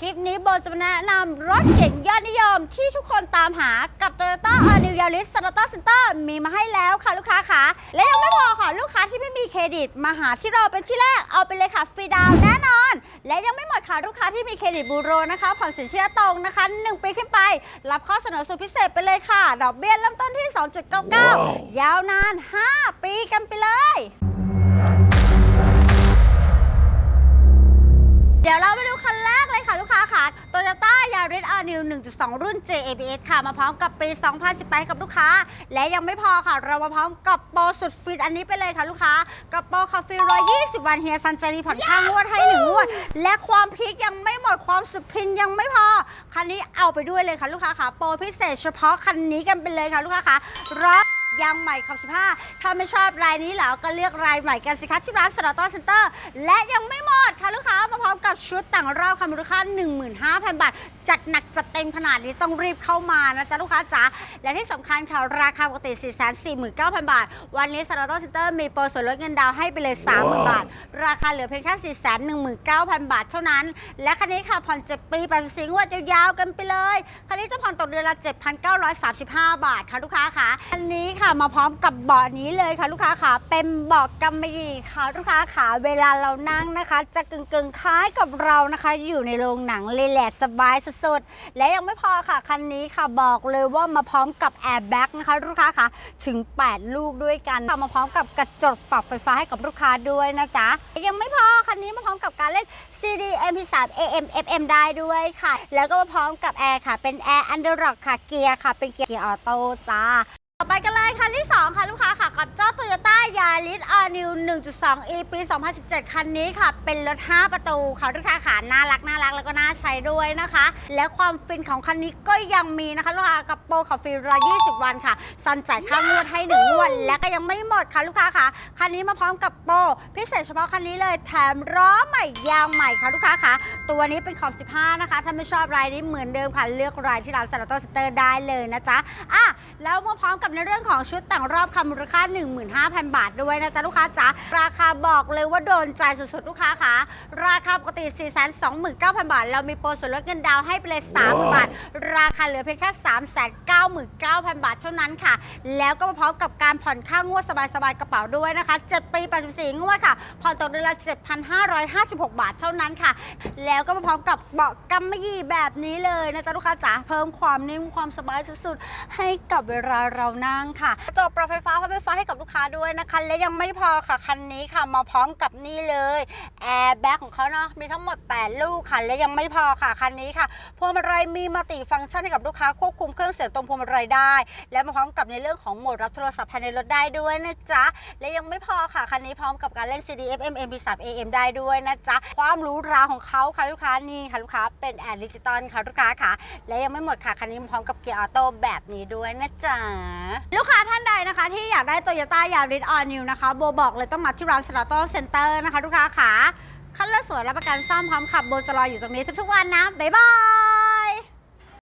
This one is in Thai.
คลิปนี้โบจะมาแนะนำรถเก๋งยอดนิยมที่ทุกคนตามหากับ Toyota a n e w Yaris Sonata Center มีมาให้แล้วค่ะลูกค้าค่ะ และยังไม่พอค่ะลูกค้าที่ไม่มีเครดิต มาหาที่เราเป็นที่แรก เอาไปเลยค่ะฟรีดาวน์แน่นอน และยังไม่หมดค่ะลูกค้าที่มีเครดิตบูโรนะคะผ่อนสินเชื่อตรงนะคะ 1 ปีขึ้นไป รับข้อเสนอสุดพิเศษไปเลยค่ะ ดอกเบี้ยเริ่มต้นที่ 2.99 ยาวนาน 5 ปีกันไปเลย New 1.2 รุ่น JABS ค่ะ มาพร้อมกับปี 2018 กับลูกค้า และยังไม่พอค่ะ เรามาพร้อมกับโปรสุดฟิตอันนี้ไปเลยค่ะลูกค้า กับโปรคาเฟ่120 วันเฮียซันเจรีผ่อนค่างวดให้หนึ่งงวด และความพีคยังไม่หมดความสุดพินยังไม่พอ คันนี้เอาไปด้วยเลยค่ะลูกค้าค่ะ โปรพิเศษเฉพาะคันนี้กันไปเลยค่ะลูกค้าค่ะรถ ยางใหม่ขับ15 ถ้าไม่ชอบรายนี้แล้วก็เลือกรายใหม่กันสิคะที่ร้านสตอร์เซ็นเตอร์และยังไม่หมดค่ะลูกค้ามาพร้อมกับชุดต่างรอบค่ะมูลค่า 15,000 บาท จัดหนักจัดเต็มขนาดนี้ต้องรีบเข้ามานะจ๊ะลูกค้าจ๋าและที่สำคัญค่ะราคาปกติ 449,000 บาท วันนี้สตอร์เซ็นเตอร์มีโปรส่วนลดเงินดาวน์ให้ไปเลย 30,000 บาท ราคาเหลือเพียงแค่ 419,000 บาทเท่านั้น และคันนี้ค่ะผ่อน 7 ปี84งวดยาวๆกันไปเลยคันนี้จะผ่อนตกเดือนละ7,935 บาทค่ะลูกค้าค่ะอันนี้ค่ะมาพร้อมกับเบาะนี้เลยค่ะ ลูกค้าค่ะเป็นเบาะกำมะหยี่ค่ะ ลูกค้าค่ะเวลาเรานั่งนะคะ จะกึ่งๆคล้ายกับเรานะคะ อยู่ในโรงหนังเลยแหละสบายสุดๆและยังไม่พอค่ะคันนี้ค่ะบอกเลยว่ามาพร้อมกับแอร์แบ็กนะคะลูกค้าค่ะถึง 8 ลูกด้วยกันค่ะมาพร้อมกับกระจกปรับไฟฟ้าให้กับลูกค้าด้วยนะจ๊ะยังไม่พอคันนี้มาพร้อมกับการเล่น CD MP3 AM FM ได้ด้วยค่ะ แล้วก็มาพร้อมกับแอร์ค่ะ เป็นแอร์ Underrock ค่ะเกียร์ค่ะ เป็นเกียร์ออโต้จ้า ต่อไปกันเลยคันที่ 2 ค่ะลูกค้าค่ะกับเจ้า Toyota Yaris r n e w 1.2 e ปี 2017 คันนี้ค่ะ เป็นรถ 5 ประตูค่ะลูกค้าค่ะน่ารักน่ารักแล้วก็น่าใช้ด้วยนะคะ และความฟินของคันนี้ก็ยังมีนะคะ ลูกค้ากับโปรขับฟรี120 วันค่ะซันจ่ายค่างวดให้หนึ่งวด และก็ยังไม่หมดค่ะลูกค้าค่ะคันนี้มาพร้อมกับโปรพิเศษเฉพาะคันนี้เลยแถมล้อใหม่ยางใหม่ค่ะลูกค้าค่ะตัวนี้เป็นขอบ 15 นะคะถ้าไม่ชอบรายนี้เหมือนเดิมค่ะเลือกรายที่ร้านซาร์ตเตอร์ได้เลยนะจ๊ะอะ แล้วมาพร้อมกับในเรื่องของชุดแต่งรอบค่ะมูลค่า 15,000 บาทด้วยนะจ๊ะลูกค้าจ๋าราคาบอกเลยว่าโดนใจสุดๆ ลูกค้าค่ะ ราคาปกติ 429,000 บาท เรามีโปรส่วนลดเงินดาวให้ไปเลย30,000บาท ราคาเหลือเพียงแค่ 399,000 บาทเท่านั้นค่ะ แล้วก็มาพร้อมกับการผ่อนค่างวดสบายๆ กระเป๋าด้วยนะคะ 7 ปี 84 งวดค่ะ ผ่อนตกเดือนละ 7,556 บาทเท่านั้นค่ะ แล้วก็มาพร้อมกับเบาะกำมะหยี่แบบนี้เลยนะจ๊ะลูกค้าจ๋าเพิ่มความนิ่มความสบายสุดๆให้กับเวลาเรานั่งค่ะจบปรับไฟฟ้าพับไฟฟ้าให้กับลูกค้าด้วยนะคะ และยังไม่พอค่ะคันนี้ค่ะมาพร้อมกับนี่เลยแอร์แบ็กของเขาเนาะมีทั้งหมด 8 ลูกค่ะ และยังไม่พอค่ะคันนี้ค่ะพวงมาลัยมีมัลติฟังก์ชันให้กับลูกค้าควบคุมเครื่องเสียงตรงพวงมาลัยได้ และมาพร้อมกับในเรื่องของโหมดรับโทรศัพท์ภายในรถได้ด้วยนะจ๊ะและยังไม่พอค่ะคันนี้พร้อมกับการเล่น CD FM MP3 AM ได้ด้วยนะจ๊ะความรูหราของเขาค่ะลูกค้านี่ค่ะลูกค้าเป็นแอร์ดิจิตอลค่ะลูกค้าค่ะและยังไม่หมดค่ะคันนี้พร้อมกับเกียร์ออโต้แบบนี้ด้วยนะจ๋าลูกค้าท่านใดนะคะ ที่อยากได้ Toyota Yaris All New นะคะ โบบอกเลยต้องมาที่ร้าน s t a t o Center นะคะ ลูกค้าขาคันละสวยรับประกันซ่อมพร้อมขับโบจะรออยู่ตรงนี้ทุกๆวันนะ บ๊ายบาย